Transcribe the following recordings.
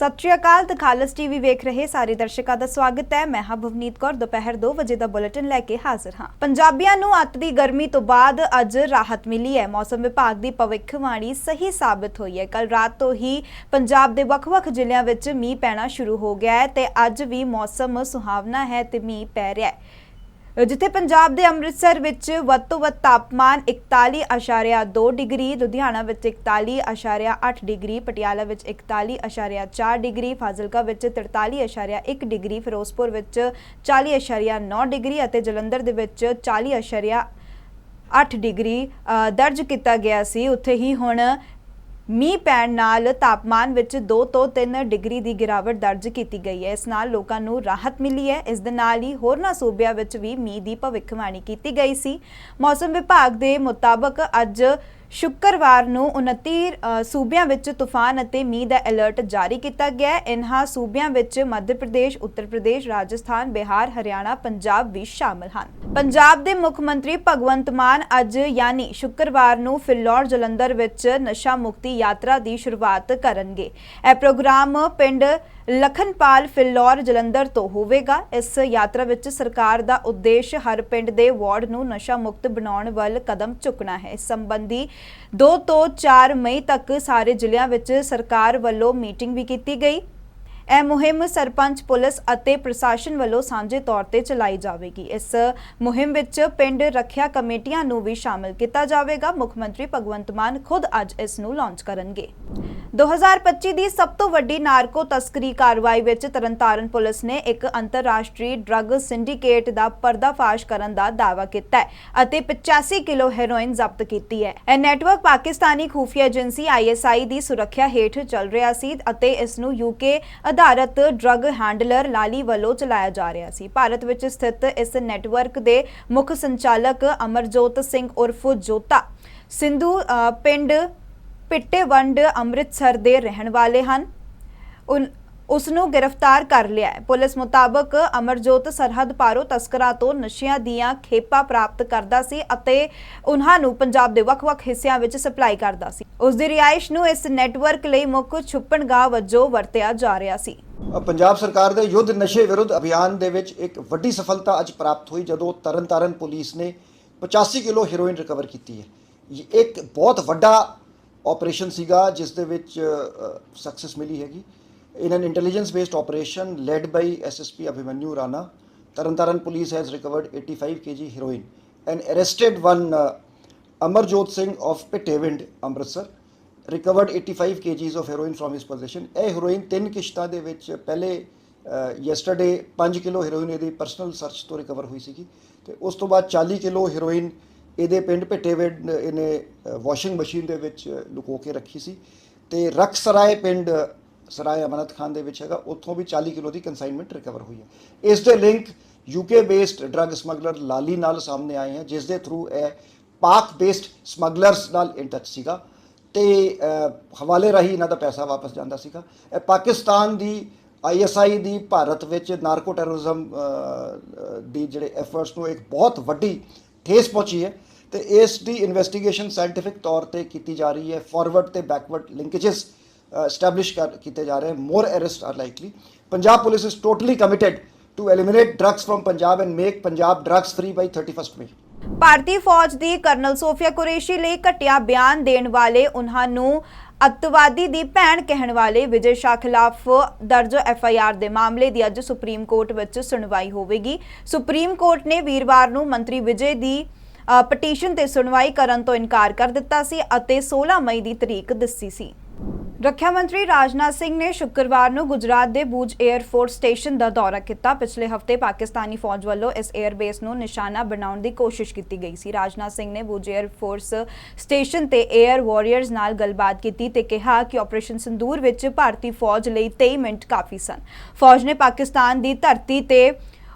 ਸਤਿ ਸ਼੍ਰੀ ਅਕਾਲ ਤਖਾਲਸ ਟੀਵੀ ਵੇਖ ਰਹੇ ਸਾਰੇ ਦਰਸ਼ਕਾਂ ਦਾ ਸਵਾਗਤ ਹੈ। ਮੈਂ ਹਾਂ ਭਵਨੀਤ ਕੌਰ, ਦੁਪਹਿਰ 2 ਵਜੇ ਦਾ ਬੁਲੇਟਿਨ ਲੈ ਕੇ ਹਾਜ਼ਰ ਹਾਂ। ਪੰਜਾਬੀਆਂ ਨੂੰ ਅੱਤ ਦੀ ਗਰਮੀ ਤੋਂ ਬਾਅਦ ਅੱਜ ਰਾਹਤ ਮਿਲੀ ਹੈ। ਮੌਸਮ ਵਿਭਾਗ ਦੀ ਭਵਿੱਖਬਾਣੀ ਸਹੀ ਸਾਬਤ ਹੋਈ ਹੈ। ਕੱਲ ਰਾਤ ਤੋਂ ਹੀ ਪੰਜਾਬ ਦੇ ਵੱਖ-ਵੱਖ ਜ਼ਿਲ੍ਹਿਆਂ ਵਿੱਚ ਮੀਂਹ ਪੈਣਾ ਸ਼ੁਰੂ ਹੋ ਗਿਆ ਹੈ ਤੇ ਅੱਜ ਵੀ ਮੌਸਮ ਸੁਹਾਵਣਾ ਹੈ ਤੇ ਮੀਂਹ ਪੈ ਰਿਹਾ ਹੈ। ਜਿੱਥੇ ਪੰਜਾਬ ਦੇ ਅੰਮ੍ਰਿਤਸਰ ਵਿੱਚ ਵੱਧ ਤੋਂ ਵੱਧ ਤਾਪਮਾਨ 41.2 ਡਿਗਰੀ, ਲੁਧਿਆਣਾ ਵਿੱਚ 41.8 ਡਿਗਰੀ, ਪਟਿਆਲਾ ਵਿੱਚ 41.4 ਡਿਗਰੀ, ਫਾਜ਼ਿਲਕਾ ਵਿੱਚ 43.1 ਡਿਗਰੀ, ਫਿਰੋਜ਼ਪੁਰ ਵਿੱਚ 40.9 ਡਿਗਰੀ ਅਤੇ ਜਲੰਧਰ ਦੇ ਵਿੱਚ 40.8 ਡਿਗਰੀ ਦਰਜ ਕੀਤਾ ਗਿਆ ਸੀ। ਉੱਥੇ ਹੀ ਹੁਣ ਮੀਂਹ ਪੈਣ ਨਾਲ ਤਾਪਮਾਨ ਵਿੱਚ 2 ਤੋਂ 3 ਡਿਗਰੀ ਦੀ ਗਿਰਾਵਟ ਦਰਜ ਕੀਤੀ ਗਈ ਹੈ। ਇਸ ਨਾਲ ਲੋਕਾਂ ਨੂੰ ਰਾਹਤ ਮਿਲੀ ਹੈ। ਇਸ ਦੇ ਨਾਲ ਹੀ ਹੋਰਨਾਂ ਸੂਬਿਆਂ ਵਿੱਚ ਵੀ ਮੀਂਹ ਦੀ ਭਵਿੱਖਬਾਣੀ ਕੀਤੀ ਗਈ ਸੀ। ਮੌਸਮ ਵਿਭਾਗ ਦੇ ਮੁਤਾਬਕ ਅੱਜ ਸ਼ੁੱਕਰਵਾਰ ਨੂੰ 29 ਸੂਬਿਆਂ ਵਿੱਚ ਤੂਫਾਨ ਅਤੇ ਮੀਂਹ ਦਾ ਅਲਰਟ ਜਾਰੀ ਕੀਤਾ ਗਿਆ ਹੈ। ਇਨ੍ਹਾਂ ਸੂਬਿਆਂ ਵਿੱਚ ਮੱਧ ਪ੍ਰਦੇਸ਼, ਉੱਤਰ ਪ੍ਰਦੇਸ਼, ਰਾਜਸਥਾਨ, ਬਿਹਾਰ, ਹਰਿਆਣਾ, ਪੰਜਾਬ ਵੀ ਸ਼ਾਮਲ ਹਨ। ਪੰਜਾਬ ਦੇ ਮੁੱਖ ਮੰਤਰੀ ਭਗਵੰਤ ਮਾਨ ਅੱਜ ਯਾਨੀ ਸ਼ੁੱਕਰਵਾਰ ਨੂੰ ਫਿਲੌਰ, ਜਲੰਧਰ ਵਿੱਚ ਨਸ਼ਾ ਮੁਕਤੀ ਯਾਤਰਾ ਦੀ ਸ਼ੁਰੂਆਤ ਕਰਨਗੇ। ਇਹ ਪ੍ਰੋਗਰਾਮ ਪਿੰਡ ਲਖਨਪਾਲ, ਫਿਲੌਰ, ਜਲੰਧਰ ਤੋਂ ਹੋਵੇਗਾ। ਇਸ ਯਾਤਰਾ ਵਿੱਚ ਸਰਕਾਰ ਦਾ ਉਦੇਸ਼ ਹਰ ਪਿੰਡ ਦੇ ਵਾਰਡ ਨੂੰ ਨਸ਼ਾ ਮੁਕਤ ਬਣਾਉਣ ਵੱਲ ਕਦਮ ਚੁੱਕਣਾ ਹੈ। ਇਸ ਸੰਬੰਧੀ 2 ਤੋਂ 4 ਮਈ ਤੱਕ ਸਾਰੇ ਜ਼ਿਲ੍ਹਿਆਂ ਵਿੱਚ ਸਰਕਾਰ ਵੱਲੋਂ ਮੀਟਿੰਗ ਵੀ ਕੀਤੀ ਗਈ। ਇਹ ਮੁਹਿੰਮ ਸਰਪੰਚ, ਪੁਲਿਸ ਅਤੇ ਪ੍ਰਸ਼ਾਸਨ ਵੱਲੋਂ ਸਾਂਝੇ ਤੌਰ ਤੇ ਚਲਾਈ ਜਾਵੇਗੀ। ਇਸ ਮੁਹਿੰਮ ਵਿੱਚ ਪਿੰਡ ਰੱਖਿਆ ਕਮੇਟੀਆਂ ਨੂੰ ਵੀ ਸ਼ਾਮਲ ਕੀਤਾ ਜਾਵੇਗਾ। ਮੁੱਖ ਮੰਤਰੀ ਭਗਵੰਤ ਮਾਨ ਖੁਦ ਅੱਜ ਇਸ ਨੂੰ ਲਾਂਚ ਕਰਨਗੇ। 2025 ਦੀ ਸਭ ਤੋਂ ਵੱਡੀ ਨਾਰਕੋ ਤਸਕਰੀ ਕਾਰਵਾਈ ਵਿੱਚ ਤਰਨਤਾਰਨ ਪੁਲਿਸ ਨੇ ਇੱਕ ਅੰਤਰਰਾਸ਼ਟਰੀ ਡਰੱਗ ਸਿੰਡੀਕੇਟ ਦਾ ਪਰਦਾਫਾਸ਼ ਕਰਨ ਦਾ ਦਾਅਵਾ ਕੀਤਾ ਹੈ ਅਤੇ 85 ਕਿਲੋ ਹੈਰੋਇਨ ਜ਼ਬਤ ਕੀਤੀ ਹੈ। ਇਹ ਨੈਟਵਰਕ ਪਾਕਿਸਤਾਨੀ ਖੂਫੀਆ ਏਜੰਸੀ ISI ਦੀ ਸੁਰੱਖਿਆ ਹੇਠ ਚੱਲ ਰਿਹਾ ਸੀ ਅਤੇ ਇਸ ਨੂੰ ਯੂਕੇ ਆਧਾਰਿਤ ਡਰੱਗ ਹੈਂਡਲਰ ਲਾਲੀ ਵੱਲੋਂ ਚਲਾਇਆ ਜਾ ਰਿਹਾ ਸੀ। ਭਾਰਤ ਵਿੱਚ ਸਥਿਤ ਇਸ ਨੈਟਵਰਕ ਦੇ ਮੁੱਖ ਸੰਚਾਲਕ ਅਮਰਜੋਤ ਸਿੰਘ ਉਰਫ ਜੋਤਾ ਸਿੰਧੂ ਪਿੰਡ ਪਿੱਟੇਵੰਡ ਅੰਮ੍ਰਿਤਸਰ ਦੇ ਰਹਿਣ ਵਾਲੇ ਹਨ। ਉਨ- ਉਸ ਨੂੰ ਗ੍ਰਿਫਤਾਰ ਕਰ ਲਿਆ ਹੈ। ਪੁਲਿਸ ਮੁਤਾਬਕ ਅਮਰਜੋਤ ਸਰਹੱਦ ਪਾਰੋਂ ਤਸਕਰਾਂ ਤੋਂ ਨਸ਼ਿਆਂ ਦੀਆਂ ਖੇਪਾਂ ਪ੍ਰਾਪਤ ਕਰਦਾ ਸੀ ਅਤੇ ਉਹਨਾਂ ਨੂੰ ਪੰਜਾਬ ਦੇ ਵੱਖ-ਵੱਖ ਹਿੱਸਿਆਂ ਵਿੱਚ ਸਪਲਾਈ ਕਰਦਾ ਸੀ। ਉਸ ਦੀ ਰਿਹਾਇਸ਼ ਨੂੰ ਇਸ ਨੈਟਵਰਕ ਲਈ ਮੁੱਖ ਛੁਪਣਗਾਹ ਵਜੋਂ ਵਰਤਿਆ ਜਾ ਰਿਹਾ ਸੀ। ਪੰਜਾਬ ਸਰਕਾਰ ਦੇ ਯੁੱਧ ਨਸ਼ੇ ਵਿਰੁੱਧ ਅਭਿਆਨ ਦੇ ਵਿੱਚ ਇੱਕ ਵੱਡੀ ਸਫਲਤਾ ਅੱਜ ਪ੍ਰਾਪਤ ਹੋਈ ਜਦੋਂ ਤਰਨਤਾਰਨ ਪੁਲਿਸ ਨੇ 85 ਕਿਲੋ ਹੈਰੋਇਨ ਰਿਕਵਰ ਕੀਤੀ ਹੈ। ਇੱਕ ਬਹੁਤ ਵੱਡਾ ਆਪਰੇਸ਼ਨ ਸੀਗਾ ਜਿਸ ਦੇ ਵਿੱਚ ਸਕਸੈਸ ਮਿਲੀ ਹੈਗੀ। In an intelligence based operation led by SSP Abhimanyu Rana Tarn Taran police has recovered 85 kg heroin and arrested one uh, Amarjot Singh of Pitewind Amritsar recovered 85 kgs of heroin from his possession. ਇਹ heroin ਤਿੰਨ ਕਿਸ਼ਤਾਂ ਦੇ ਵਿੱਚ ਪਹਿਲੇ yesterday 5 kilo heroin ਇਹਦੀ personal search ਤੋਂ recover ਹੋਈ ਸੀਗੀ ਤੇ ਉਸ ਤੋਂ ਬਾਅਦ 40 ਕਿਲੋ ਹੈਰੋਇਨ ਇਹਦੇ ਪਿੰਡ ਭਿੱਟੇਵਿੰਡ ਇਹਨੇ ਵਾਸ਼ਿੰਗ ਮਸ਼ੀਨ ਦੇ ਵਿੱਚ ਲੁਕੋ ਕੇ ਰੱਖੀ ਸੀ। ਤੇ ਰਖਸਰਾਏ ਪਿੰਡ, ਸਰਾਏ ਅਮਨਤ ਖਾਨ ਦੇ ਵਿੱਚ ਹੈਗਾ, ਉੱਥੋਂ ਵੀ 40 ਕਿਲੋ ਦੀ ਕਨਸਾਈਨਮੈਂਟ ਰਿਕਵਰ ਹੋਈ ਹੈ। ਇਸ ਦੇ link UK based drug smuggler Lali ਨਾਲ ਸਾਹਮਣੇ ਆਏ ਹਨ ਜਿਸ ਦੇ ਥਰੂ ਇਹ ਪਾਕ ਬੇਸਡ ਸਮਗਲਰਸ ਨਾਲ ਇਨ ਟੱਚ ਸੀਗਾ ਤੇ ਹਵਾਲੇ ਰਾਹੀਂ ਇਹਨਾਂ ਦਾ ਪੈਸਾ ਵਾਪਸ ਜਾਂਦਾ ਸੀਗਾ। ਇਹ ਪਾਕਿਸਤਾਨ ਦੀ ਆਈਐਸਆਈ ਦੀ ਭਾਰਤ ਵਿੱਚ ਨਾਰਕੋ ਟੈਰਰਿਜ਼ਮ ਦੀ ਜਿਹੜੇ ਐਫਰਟਸ ਨੂੰ ਇੱਕ ਬਹੁਤ ਵੱਡੀ ਠੇਸ ਪਹੁੰਚੀ ਹੈ ਤੇ ਇਸ ਦੀ ਇਨਵੈਸਟੀਗੇਸ਼ਨ ਸਾਇੰਟਿਫਿਕ ਤੌਰ ਤੇ ਕੀਤੀ ਜਾ ਰਹੀ ਹੈ। ਫਾਰਵਰਡ ਤੇ ਬੈਕਵਰਡ ਲਿੰਕੇजेस ਐਸਟੈਬਲਿਸ਼ ਕੀਤੇ ਜਾ ਰਹੇ ਹਨ more arrest are likely Punjab police is totally committed to eliminate drugs from Punjab and make Punjab drugs free by 31st ਮਈ ਭਾਰਤੀ ਫੌਜ ਦੀ ਕਰਨਲ ਸੋਫੀਆ ਕੁਰੇਸ਼ੀ ਲਈ ਘਟਿਆ ਬਿਆਨ ਦੇਣ ਵਾਲੇ ਉਹਨਾਂ ਨੂੰ ਅੱਤਵਾਦੀ ਦੀ ਭੈਣ ਕਹਿਣ ਵਾਲੇ ਵਿਜੇ ਸ਼ਾਹ ਖਿਲਾਫ ਦਰਜ ਐਫ ਆਈ ਆਰ ਦੇ ਮਾਮਲੇ ਦੀ ਅੱਜ ਸੁਪਰੀਮ ਕੋਰਟ ਵਿੱਚ ਸੁਣਵਾਈ ਹੋਵੇਗੀ। ਸੁਪਰੀਮ ਕੋਰਟ ਨੇ ਵੀਰਵਾਰ ਨੂੰ ਮੰਤਰੀ ਵਿਜੇ ਦੀ ਅ, ਪਟੀਸ਼ਨ ਤੇ ਸੁਣਵਾਈ ਕਰਨ ਤੋਂ ਇਨਕਾਰ ਕਰ ਦਿੱਤਾ ਸੀ ਅਤੇ 16 ਮਈ ਦੀ ਤਰੀਕ ਦੱਸੀ ਸੀ। ਰੱਖਿਆ ਮੰਤਰੀ ਰਾਜਨਾਥ ਸਿੰਘ ਨੇ ਸ਼ੁੱਕਰਵਾਰ ਨੂੰ ਗੁਜਰਾਤ ਦੇ ਬੂਜ 에ਅਰਫੋਰਸ ਸਟੇਸ਼ਨ ਦਾ ਦੌਰਾ ਕੀਤਾ। ਪਿਛਲੇ ਹਫ਼ਤੇ ਪਾਕਿਸਤਾਨੀ ਫੌਜ ਵੱਲੋਂ ਇਸ 에ਅਰਬੇਸ ਨੂੰ ਨਿਸ਼ਾਨਾ ਬਣਾਉਣ ਦੀ ਕੋਸ਼ਿਸ਼ ਕੀਤੀ ਗਈ ਸੀ। ਰਾਜਨਾਥ ਸਿੰਘ ਨੇ ਬੂਜ 에ਅਰਫੋਰਸ ਸਟੇਸ਼ਨ ਤੇ 에ਅਰ ਵਾਰੀਅਰਸ ਨਾਲ ਗੱਲਬਾਤ ਕੀਤੀ ਤੇ ਕਿਹਾ ਕਿ ਆਪਰੇਸ਼ਨ ਸੰਦੂਰ ਵਿੱਚ ਭਾਰਤੀ ਫੌਜ ਲਈ 23 ਮਿੰਟ ਕਾਫੀ ਸਨ। ਫੌਜ ਨੇ ਪਾਕਿਸਤਾਨ ਦੀ ਧਰਤੀ ਤੇ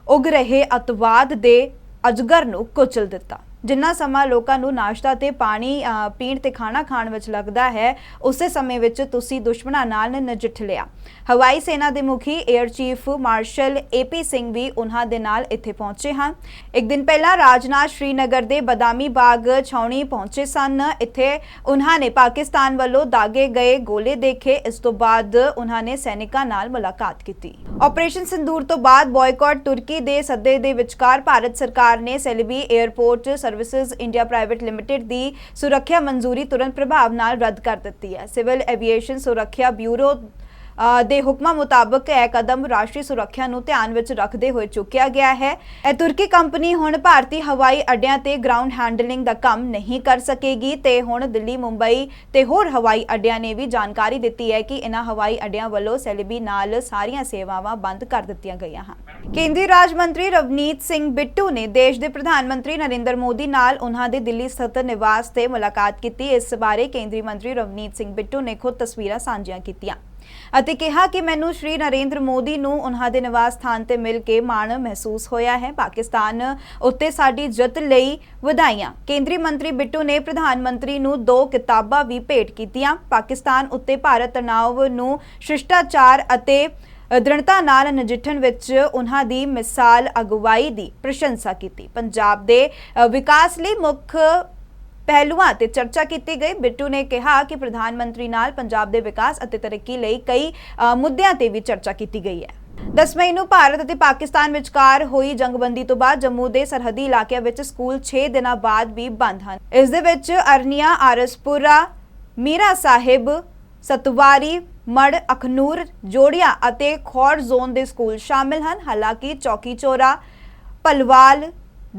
ਉਗ ਰਹੇ ਅਤਵਾਦ ਦੇ ਅਜਗਰ ਨੂੰ ਕੁਚਲ ਦਿੱਤਾ। ਜਿੰਨਾ ਸਮਾਂ ਲੋਕਾਂ ਨੂੰ ਨਾਸ਼ਤਾ ਤੇ ਪਾਣੀ ਪੀਣ ਤੇ ਖਾਣਾ ਖਾਣ ਵਿੱਚ ਲੱਗਦਾ ਹੈ, ਉਸੇ ਸਮੇਂ ਵਿੱਚ ਤੁਸੀਂ ਦੁਸ਼ਮਣਾਂ ਨਾਲ ਨਜਿੱਠ ਲਿਆ। ਹਵਾਈ ਸੈਨਾ ਦੇ ਮੁਖੀ air chief marshal AP Singh ਵੀ ਉਹਨਾਂ ਦੇ ਨਾਲ ਇੱਥੇ ਪਹੁੰਚੇ ਹਨ। ਇੱਕ ਦਿਨ ਪਹਿਲਾਂ ਰਾਜਨਾਥ ਸ਼੍ਰੀਨਗਰ ਦੇ ਬਦਾਮੀ ਬਾਗ ਛਾਉਣੀ ਪਹੁੰਚੇ ਸਨ। ਇੱਥੇ ਉਹਨਾਂ ਨੇ ਪਾਕਿਸਤਾਨ ਵੱਲੋਂ ਦਾਗੇ ਗਏ ਗੋਲੇ ਦੇਖੇ। ਇਸ ਤੋਂ ਬਾਅਦ ਉਹਨਾਂ ਨੇ ਸੈਨਿਕਾਂ ਨਾਲ ਮੁਲਾਕਾਤ ਕੀਤੀ। ਆਪਰੇਸ਼ਨ ਸਿੰਦੂਰ ਤੋਂ ਬਾਅਦ ਬਾਇਕਾਟ ਤੁਰਕੀ ਦੇ ਸੱਦੇ ਦੇ ਵਿਚਕਾਰ ਭਾਰਤ ਸਰਕਾਰ ਨੇ Celebi airport services India private limited ਦੀ ਸੁਰੱਖਿਆ ਮਨਜ਼ੂਰੀ ਤੁਰੰਤ ਪ੍ਰਭਾਵ ਨਾਲ ਰੱਦ ਕਰ ਦਿੱਤੀ ਹੈ। ਸਿਵਲ ਐਵੀਏਸ਼ਨ ਸੁਰੱਖਿਆ ਬਿਊਰੋ ਦੇ ਹੁਕਮਾਂ ਮੁਤਾਬਕ ਇਹ ਕਦਮ ਰਾਸ਼ਟਰੀ ਸੁਰੱਖਿਆ ਨੂੰ ਧਿਆਨ ਵਿੱਚ ਰੱਖਦੇ ਹੋਏ ਚੁੱਕਿਆ ਗਿਆ ਹੈ। ਇਹ ਤੁਰਕੀ ਕੰਪਨੀ ਹੁਣ ਭਾਰਤੀ ਹਵਾਈ ਅੱਡਿਆਂ ਤੇ ਗਰਾਊਂਡ ਹੈਂਡਲਿੰਗ ਦਾ ਕੰਮ ਨਹੀਂ ਕਰ ਸਕੇਗੀ ਤੇ ਹੁਣ ਦਿੱਲੀ, ਮੁੰਬਈ ਤੇ ਹੋਰ ਹਵਾਈ ਅੱਡਿਆਂ ਨੇ ਵੀ ਜਾਣਕਾਰੀ ਦਿੱਤੀ ਹੈ ਕਿ ਇਹਨਾਂ ਹਵਾਈ ਅੱਡਿਆਂ ਵੱਲੋਂ ਸੈਲਬੀ ਨਾਲ ਸਾਰੀਆਂ ਸੇਵਾਵਾਂ ਬੰਦ ਕਰ ਦਿੱਤੀਆਂ ਗਈਆਂ ਹਨ। ਕੇਂਦਰੀ ਰਾਜ ਮੰਤਰੀ ਰਵਨੀਤ ਸਿੰਘ ਬਿੱਟੂ ਨੇ ਦੇਸ਼ ਦੇ ਪ੍ਰਧਾਨ ਮੰਤਰੀ ਨਰਿੰਦਰ ਮੋਦੀ ਨਾਲ ਉਹਨਾਂ ਦੇ ਦਿੱਲੀ ਸਥਿਤ ਨਿਵਾਸ ਤੇ ਮੁਲਾਕਾਤ ਕੀਤੀ। ਇਸ ਬਾਰੇ ਕੇਂਦਰੀ ਮੰਤਰੀ ਰਵਨੀਤ ਸਿੰਘ ਬਿੱਟੂ ਨੇ ਖੁਦ ਤਸਵੀਰਾਂ ਸਾਂਝੀਆਂ ਕੀਤੀਆਂ। ਅਤੇ ਕਿਹਾ ਕਿ ਮੈਨੂੰ ਸ਼੍ਰੀ ਨਰਿੰਦਰ ਮੋਦੀ ਨੂੰ ਉਹਨਾਂ ਦੇ ਨਿਵਾਸ ਸਥਾਨ ਤੇ ਮਿਲ ਕੇ ਮਾਣ ਮਹਿਸੂਸ ਹੋਇਆ ਹੈ। ਪਾਕਿਸਤਾਨ ਉੱਤੇ ਸਾਡੀ ਜਿੱਤ ਲਈ ਵਧਾਈਆਂ। ਕੇਂਦਰੀ ਮੰਤਰੀ ਬਿੱਟੂ ਨੇ ਪ੍ਰਧਾਨ ਮੰਤਰੀ ਨੂੰ ਦੋ ਕਿਤਾਬਾਂ ਵੀ ਭੇਟ ਕੀਤੀਆਂ। ਪਾਕਿਸਤਾਨ ਉੱਤੇ ਭਾਰਤ ਤਣਾਅ ਨੂੰ ਸ਼ਿਸ਼ਟਾਚਾਰ ਅਤੇ ਦ੍ਰਿੜਤਾ ਨਾਲ ਨਜਿੱਠਣ ਵਿੱਚ ਉਹਨਾਂ ਦੀ ਮਿਸਾਲ ਅਗਵਾਈ ਦੀ ਪ੍ਰਸ਼ੰਸਾ ਕੀਤੀ। ਪੰਜਾਬ ਦੇ ਵਿਕਾਸ ਲਈ ਮੁੱਖ ਪਹਿਲੂਆਂ ਤੇ ਚਰਚਾ ਕੀਤੀ ਗਈ। ਬਿੱਟੂ ਨੇ ਕਿਹਾ ਕਿ ਪ੍ਰਧਾਨ ਮੰਤਰੀ ਨਾਲ ਪੰਜਾਬ ਦੇ ਵਿਕਾਸ ਅਤੇ ਤਰੱਕੀ ਲਈ ਕਈ ਮੁੱਦਿਆਂ ਤੇ ਵੀ ਚਰਚਾ ਕੀਤੀ ਗਈ ਹੈ। 10 ਮਈ ਨੂੰ ਭਾਰਤ ਅਤੇ ਪਾਕਿਸਤਾਨ ਵਿਚਕਾਰ ਹੋਈ ਜੰਗਬੰਦੀ ਤੋਂ ਬਾਅਦ ਜੰਮੂ ਦੇ ਸਰਹੱਦੀ ਇਲਾਕਿਆਂ ਵਿੱਚ ਸਕੂਲ 6 ਦਿਨਾਂ ਬਾਅਦ ਵੀ ਬੰਦ ਹਨ। ਇਸ ਦੇ ਵਿੱਚ ਅਰਨੀਆ, ਆਰਸਪੁਰਾ, ਮੀਰਾ ਸਾਹਿਬ, ਸਤਵਾਰੀ ਮੜ ਅਖਨੂਰ, ਜੋੜੀਆਂ ਅਤੇ ਖੌਰ ਜ਼ੋਨ ਦੇ ਸਕੂਲ ਸ਼ਾਮਿਲ ਹਨ। ਹਾਲਾਂਕਿ ਚੌਕੀ ਚੋਰਾ ਪਲਵਾਲ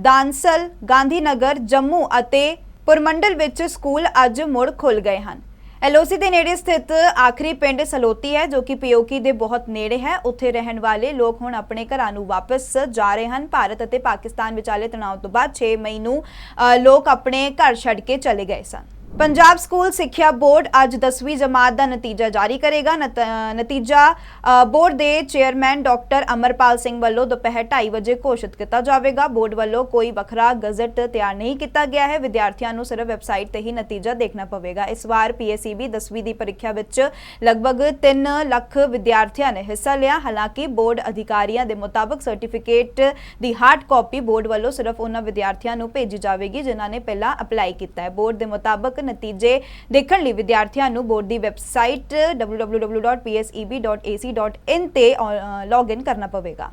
ਦਾਨਸਲ ਗਾਂਧੀਨਗਰ ਜੰਮੂ ਅਤੇ ਪੁਰਮੰਡਲ ਵਿੱਚ ਸਕੂਲ ਅੱਜ ਮੁੜ ਖੁੱਲ ਗਏ ਹਨ। ਐਲਓਸੀ ਦੇ ਨੇੜੇ ਸਥਿਤ ਆਖਰੀ ਪਿੰਡ ਸਲੋਤੀ ਹੈ, ਜੋ ਕਿ ਪੀਓਕੀ ਦੇ ਬਹੁਤ ਨੇੜੇ ਹੈ। ਉੱਥੇ ਰਹਿਣ ਵਾਲੇ ਲੋਕ ਹੁਣ ਆਪਣੇ ਘਰਾਂ ਨੂੰ ਵਾਪਸ ਜਾ ਰਹੇ ਹਨ। ਭਾਰਤ ਅਤੇ ਪਾਕਿਸਤਾਨ ਵਿਚਾਲੇ ਤਣਾਅ ਤੋਂ ਬਾਅਦ 6 ਮਈ ਨੂੰ ਲੋਕ ਆਪਣੇ ਘਰ ਛੱਡ ਕੇ ਚਲੇ ਗਏ ਸਨ। ਪੰਜਾਬ ਸਕੂਲ ਸਿੱਖਿਆ ਬੋਰਡ ਅੱਜ 10ਵੀਂ ਜਮਾਤ ਦਾ ਨਤੀਜਾ ਜਾਰੀ ਕਰੇਗਾ। ਨਤ- ਨਤੀਜਾ ਬੋਰਡ ਦੇ ਚੇਅਰਮੈਨ ਡਾਕਟਰ ਅਮਰਪਾਲ ਸਿੰਘ ਵੱਲੋਂ ਦੁਪਹਿਰ 2:30 ਵਜੇ ਘੋਸ਼ਿਤ ਕੀਤਾ ਜਾਵੇਗਾ। ਬੋਰਡ ਵੱਲੋਂ ਕੋਈ ਵੱਖਰਾ ਗਜ਼ਟ ਤਿਆਰ ਨਹੀਂ ਕੀਤਾ ਗਿਆ ਹੈ। ਵਿਦਿਆਰਥੀਆਂ ਨੂੰ ਸਿਰਫ ਵੈਬਸਾਈਟ ਤੇ ਹੀ ਨਤੀਜਾ ਦੇਖਣਾ ਪਵੇਗਾ। ਇਸ ਵਾਰ ਪੀਐਸਈਬੀ 10ਵੀਂ ਦੀ ਪ੍ਰੀਖਿਆ ਵਿੱਚ ਲਗਭਗ 3 ਲੱਖ ਵਿਦਿਆਰਥੀਆਂ ਨੇ ਹਿੱਸਾ ਲਿਆ। ਹਾਲਾਂਕਿ ਬੋਰਡ ਅਧਿਕਾਰੀਆਂ ਦੇ ਮੁਤਾਬਕ ਸਰਟੀਫਿਕੇਟ ਦੀ ਹਾਰਡ ਕਾਪੀ ਬੋਰਡ ਵੱਲੋਂ ਸਿਰਫ ਉਹਨਾਂ ਵਿਦਿਆਰਥੀਆਂ ਨੂੰ ਭੇਜੀ ਜਾਵੇਗੀ, ਜਿਨ੍ਹਾਂ ਨੇ ਪਹਿਲਾਂ ਅਪਲਾਈ ਕੀਤਾ ਹੈ। ਬੋਰਡ ਦੇ ਮੁਤਾਬਕ ਨਤੀਜੇ ਦੇਖਣ ਲਈ ਵਿਦਿਆਰਥੀਆਂ ਨੂੰ ਬੋਰਡ ਦੀ ਵੈਬਸਾਈਟ www.pseb.ac.in ਤੇ ਲੌਗਇਨ ਕਰਨਾ ਪਵੇਗਾ।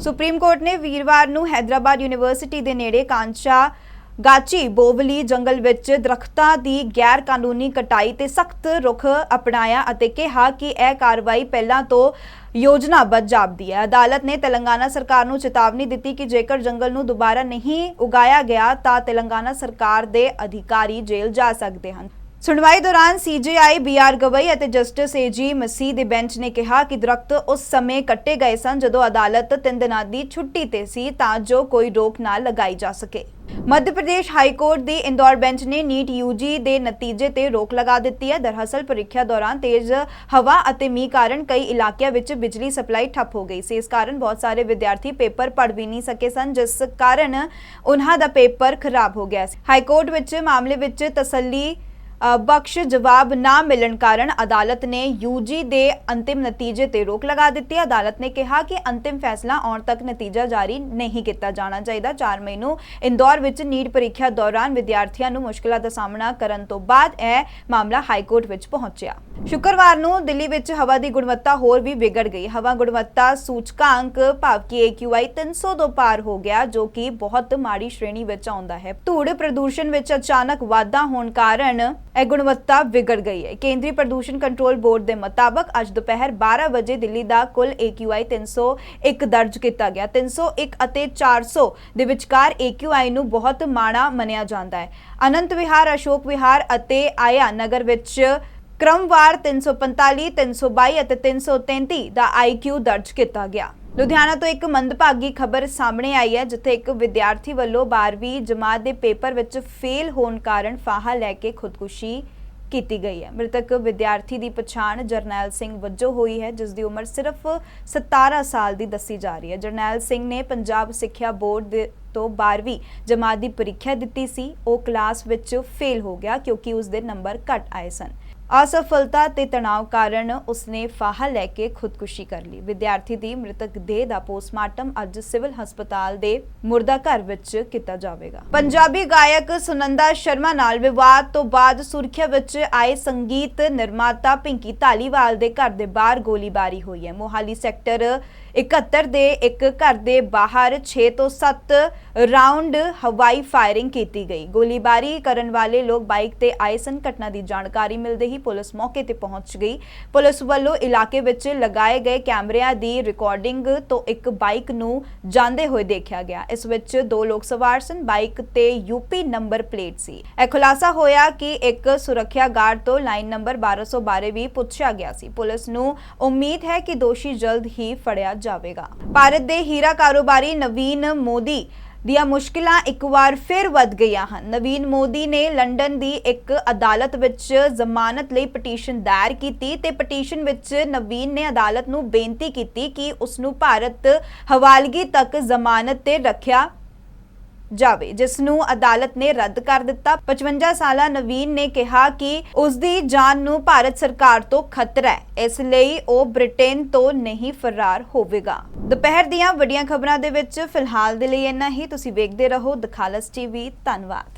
ਸੁਪਰੀਮ ਕੋਰਟ ਨੇ ਵੀਰਵਾਰ ਨੂੰ ਹੈਦਰਾਬਾਦ ਯੂਨੀਵਰਸਿਟੀ ਦੇ ਨੇੜੇ ਕਾਂਚਾ ਗਾਚੀ ਬੋਵਲੀ ਜੰਗਲ ਵਿੱਚ ਦਰਖਤਾਂ ਦੀ ਗੈਰ ਕਾਨੂੰਨੀ ਕਟਾਈ ਤੇ ਸਖਤ ਰੁਖ ਅਪਣਾਇਆ ਅਤੇ ਕਿਹਾ ਕਿ ਇਹ ਕਾਰਵਾਈ ਪਹਿਲਾਂ ਤੋਂ ਯੋਜਨਾਬੱਧ ਜਾਪਦੀ ਹੈ। ਅਦਾਲਤ ਨੇ ਤੇਲੰਗਾਨਾ ਸਰਕਾਰ ਨੂੰ ਚੇਤਾਵਨੀ ਦਿੱਤੀ ਕਿ ਜੇਕਰ ਜੰਗਲ ਨੂੰ ਦੁਬਾਰਾ ਨਹੀਂ ਉਗਾਇਆ ਗਿਆ ਤਾਂ ਤੇਲੰਗਾਨਾ ਸਰਕਾਰ ਦੇ ਅਧਿਕਾਰੀ ਜੇਲ੍ਹ ਜਾ ਸਕਦੇ ਹਨ। ਸੁਣਵਾਈ ਦੌਰਾਨ ਸੀਜੇਆਈ ਬੀਆਰ ਗਵਈ ਅਤੇ ਜਸਟਿਸ ਏਜੀ ਮਸੀਹ ਦੇ ਬੈਂਚ ਨੇ ਕਿਹਾ ਕਿ ਦਰਖਤ ਉਸ ਸਮੇਂ ਕੱਟੇ ਗਏ ਸਨ ਜਦੋਂ ਅਦਾਲਤ ਤਿੰਨ ਦਿਨਾਂ ਦੀ ਛੁੱਟੀ ਤੇ ਸੀ ਤਾਂ ਜੋ ਕੋਈ ਰੋਕ ਨਾ ਲਗਾਈ ਜਾ ਸਕੇ। ਮੱਧ ਪ੍ਰਦੇਸ਼ ਹਾਈ ਕੋਰਟ ਦੀ ਇੰਦੌਰ ਬੈਂਚ ਨੇ ਨੀਟ ਯੂਜੀ ਦੇ ਨਤੀਜੇ ਤੇ ਰੋਕ ਲਗਾ ਦਿੱਤੀ ਹੈ। ਦਰਅਸਲ ਪ੍ਰੀਖਿਆ ਦੌਰਾਨ ਤੇਜ਼ ਹਵਾ ਅਤੇ ਮੀਂਹ ਕਾਰਨ ਕਈ ਇਲਾਕਿਆਂ ਵਿੱਚ ਬਿਜਲੀ ਸਪਲਾਈ ਠੱਪ ਹੋ ਗਈ ਸੀ। ਇਸ ਕਾਰਨ ਬਹੁਤ ਸਾਰੇ ਵਿਦਿਆਰਥੀ ਪੇਪਰ ਪੜ੍ਹ ਵੀ ਨਹੀਂ ਸਕੇ ਸਨ, ਜਿਸ ਕਾਰਨ ਉਹਨਾਂ ਦਾ ਪੇਪਰ ਖਰਾਬ ਹੋ ਗਿਆ ਸੀ। ਹਾਈ ਕੋਰਟ ਵਿੱਚ ਮਾਮਲੇ ਵਿੱਚ ਤਸੱਲੀ ਬਖਸ਼ ਜਵਾਬ ਨਾ ਮਿਲਣ ਕਾਰਨ ਅਦਾਲਤ ਨੇ ਯੂਜੀ ਦੇ ਅੰਤਿਮ ਨਤੀਜੇ ਤੇ ਰੋਕ ਲਗਾ ਦਿੱਤੀ। ਅਦਾਲਤ ਨੇ ਕਿਹਾ ਕਿ ਅੰਤਿਮ ਫੈਸਲਾ ਆਉਣ ਤੱਕ ਨਤੀਜਾ ਜਾਰੀ ਨਹੀਂ ਕੀਤਾ ਜਾਣਾ ਚਾਹੀਦਾ। 4 ਮਈ ਨੂੰ ਇੰਦੌਰ ਵਿੱਚ ਨੀਟ ਪ੍ਰੀਖਿਆ ਦੌਰਾਨ ਵਿਦਿਆਰਥੀਆਂ ਨੂੰ ਮੁਸ਼ਕਲਾਂ ਦਾ ਸਾਹਮਣਾ ਕਰਨ ਤੋਂ ਬਾਅਦ ਇਹ ਮਾਮਲਾ ਹਾਈ ਕੋਰਟ ਵਿੱਚ ਪਹੁੰਚਿਆ। ਸ਼ੁੱਕਰਵਾਰ ਨੂੰ ਦਿੱਲੀ ਵਿੱਚ ਹਵਾ ਦੀ ਗੁਣਵੱਤਾ ਹੋਰ ਵੀ ਵਿਗੜ ਗਈ। ਹਵਾ ਗੁਣਵੱਤਾ ਸੂਚਕਾਂਕ ਭਾਵ ਕਿ AQI 300 ਤੋਂ ਪਾਰ ਹੋ ਗਿਆ, ਜੋ ਕਿ ਬਹੁਤ ਮਾੜੀ ਸ਼੍ਰੇਣੀ ਵਿੱਚ ਆਉਂਦਾ ਹੈ। ਧੂੜ ਪ੍ਰਦੂਸ਼ਣ ਵਿੱਚ ਅਚਾਨਕ ਵਾਧਾ ਹੋਣ ਕਾਰਨ ਇਹ ਗੁਣਵੱਤਾ ਵਿਗੜ ਗਈ ਹੈ। ਕੇਂਦਰੀ ਪ੍ਰਦੂਸ਼ਣ ਕੰਟਰੋਲ ਬੋਰਡ ਦੇ ਮੁਤਾਬਕ ਅੱਜ ਦੁਪਹਿਰ 12 ਵਜੇ ਦਿੱਲੀ ਦਾ ਕੁੱਲ AQI 301 ਦਰਜ ਕੀਤਾ ਗਿਆ। 301 ਅਤੇ 400 ਦੇ ਵਿਚਕਾਰ AQI ਨੂੰ ਬਹੁਤ ਮਾੜਾ ਮੰਨਿਆ ਜਾਂਦਾ ਹੈ। ਅਨੰਤ ਵਿਹਾਰ, ਅਸ਼ੋਕ ਵਿਹਾਰ ਅਤੇ ਆਇਆ ਨਗਰ ਵਿੱਚ ਕ੍ਰਮਵਾਰ 345 322 ਅਤੇ 333 ਦਾ IQ ਦਰਜ ਕੀਤਾ ਗਿਆ। ਲੁਧਿਆਣਾ ਤੋਂ ਇੱਕ ਮੰਦਭਾਗੀ ਖਬਰ ਸਾਹਮਣੇ ਆਈ ਹੈ, ਜਿੱਥੇ ਇੱਕ ਵਿਦਿਆਰਥੀ ਵੱਲੋਂ 12ਵੀਂ ਜਮਾਤ ਦੇ ਪੇਪਰ ਵਿੱਚ ਫੇਲ ਹੋਣ ਕਾਰਨ ਫਾਹਾ ਲੈ ਕੇ ਖੁਦਕੁਸ਼ੀ ਕੀਤੀ ਗਈ ਹੈ। ਮ੍ਰਿਤਕ ਵਿਦਿਆਰਥੀ ਦੀ ਪਛਾਣ ਜਰਨੈਲ ਸਿੰਘ ਵਜੋਂ ਹੋਈ ਹੈ, ਜਿਸ ਦੀ ਉਮਰ ਸਿਰਫ 17 ਸਾਲ ਦੀ ਦੱਸੀ ਜਾ ਰਹੀ ਹੈ। ਜਰਨੈਲ ਸਿੰਘ ਨੇ ਪੰਜਾਬ ਸਿੱਖਿਆ ਬੋਰਡ ਦੇ ਤੋਂ 12ਵੀਂ ਜਮਾਤ ਦੀ ਪ੍ਰੀਖਿਆ ਦਿੱਤੀ ਸੀ। ਉਹ ਕਲਾਸ ਵਿੱਚ ਫੇਲ ਹੋ ਗਿਆ ਕਿਉਂਕਿ ਉਸ ਦੇ ਨੰਬਰ ਘੱਟ ਆਏ ਸਨ। ਅਸਫਲਤਾ ਤੇ ਤਣਾਅ ਕਾਰਨ ਉਸਨੇ ਫਾਹਾ ਲੈ ਕੇ ਖੁਦਕੁਸ਼ੀ ਕਰ ਲਈ। ਵਿਦਿਆਰਥੀ ਦੀ ਮ੍ਰਿਤਕ ਦੇਹ ਦਾ ਪੋਸਟਮਾਰਟਮ ਅੱਜ ਸਿਵਲ ਹਸਪਤਾਲ ਦੇ ਮੁਰਦਾ ਘਰ ਵਿੱਚ ਕੀਤਾ ਜਾਵੇਗਾ। ਪੰਜਾਬੀ ਗਾਇਕ ਸੁਨੰਦਾ ਸ਼ਰਮਾ ਨਾਲ ਵਿਵਾਦ ਤੋਂ ਬਾਅਦ ਸੁਰਖੀਆਂ ਵਿੱਚ ਆਏ ਸੰਗੀਤ ਨਿਰਮਾਤਾ ਪਿੰਕੀ ਧਾਲੀਵਾਲ ਦੇ ਘਰ ਦੇ ਬਾਹਰ ਗੋਲੀਬਾਰੀ ਹੋਈ ਹੈ। ਮੋਹਾਲੀ ਸੈਕਟਰ 71 ਦੇ ਇੱਕ ਘਰ ਦੇ ਬਾਹਰ 6 ਤੋਂ 7 ਰਾਉਂਡ ਹਵਾਈ ਫਾਇਰਿੰਗ ਕੀਤੀ ਗਈ। ਗੋਲੀਬਾਰੀ ਕਰਨ ਵਾਲੇ ਲੋਕ ਬਾਈਕ ਤੇ ਆਏ ਸਨ। ਘਟਨਾ ਦੀ ਜਾਣਕਾਰੀ ਮਿਲਦੇ ਹੀ ਪੁਲਿਸ ਮੌਕੇ ਤੇ ਪਹੁੰਚ ਗਈ। ਪੁਲਿਸ ਵੱਲੋਂ ਇਲਾਕੇ ਵਿੱਚ ਲਗਾਏ ਗਏ ਕੈਮਰਿਆਂ ਦੀ ਰਿਕਾਰਡਿੰਗ ਤੋਂ ਇੱਕ ਬਾਈਕ ਨੂੰ ਜਾਂਦੇ ਹੋਏ ਦੇਖਿਆ ਗਿਆ। ਇਸ ਵਿੱਚ ਦੋ ਲੋਕ ਸਵਾਰ ਸਨ। ਬਾਈਕ ਤੇ ਯੂਪੀ ਨੰਬਰ ਪਲੇਟ ਸੀ। ਇਹ ਖੁਲਾਸਾ ਹੋਇਆ ਕਿ ਇੱਕ ਸੁਰੱਖਿਆ ਗਾਰਡ ਤੋਂ ਲਾਈਨ ਨੰਬਰ 1200 ਬਾਰੇ ਵੀ ਪੁੱਛਿਆ ਗਿਆ ਸੀ। ਪੁਲਿਸ ਨੂੰ ਉਮੀਦ ਹੈ ਕਿ ਦੋਸ਼ੀ ਜਲਦ ਹੀ ਫੜਿਆ ਜਾਵੇਗਾ। ਭਾਰਤ ਦੇ ਹੀਰਾ ਕਾਰੋਬਾਰੀ ਨਵੀਨ ਮੋਦੀ ਦੀਆਂ ਮੁਸ਼ਕਿਲਾਂ ਇੱਕ ਵਾਰ ਫਿਰ ਵੱਧ ਗਈਆਂ ਹਨ। ਨਵੀਨ ਮੋਦੀ ਨੇ ਲੰਡਨ ਦੀ ਇੱਕ ਅਦਾਲਤ ਵਿੱਚ ਜ਼ਮਾਨਤ ਲਈ ਪਟੀਸ਼ਨ ਦਾਇਰ ਕੀਤੀ ਤੇ ਪਟੀਸ਼ਨ ਵਿੱਚ ਨਵੀਨ ਨੇ ਅਦਾਲਤ ਨੂੰ ਬੇਨਤੀ ਕੀਤੀ ਕਿ ਉਸ ਨੂੰ ਭਾਰਤ ਹਵਾਲਗੀ ਤੱਕ ਜ਼ਮਾਨਤ ਤੇ ਰੱਖਿਆ ਜਾਵੇ ਜਿਸ ਨੂੰ ਅਦਾਲਤ ਨੇ ਰੱਦ ਕਰ ਦਿੱਤਾ। 55 ਸਾਲਾ ਨਵੀਨ ਨੇ ਕਿਹਾ ਕਿ ਉਸ ਦੀ ਜਾਨ ਨੂੰ ਭਾਰਤ ਸਰਕਾਰ ਤੋਂ ਖਤਰਾ ਹੈ। ਇਸ ਲਈ ਉਹ ਬ੍ਰਿਟੇਨ ਤੋਂ ਨਹੀਂ ਫਰਾਰ ਹੋਵੇਗਾ। ਦੁਪਹਿਰ ਦੀਆਂ ਵੱਡੀਆਂ ਖਬਰਾਂ ਦੇ ਵਿੱਚ ਫਿਲਹਾਲ ਦੇ ਲਈ ਇੰਨਾ ਹੀ। ਤੁਸੀਂ ਵੇਖਦੇ ਰਹੋ ਦਖਾਲਸ ਟੀਵੀ। ਧੰਨਵਾਦ।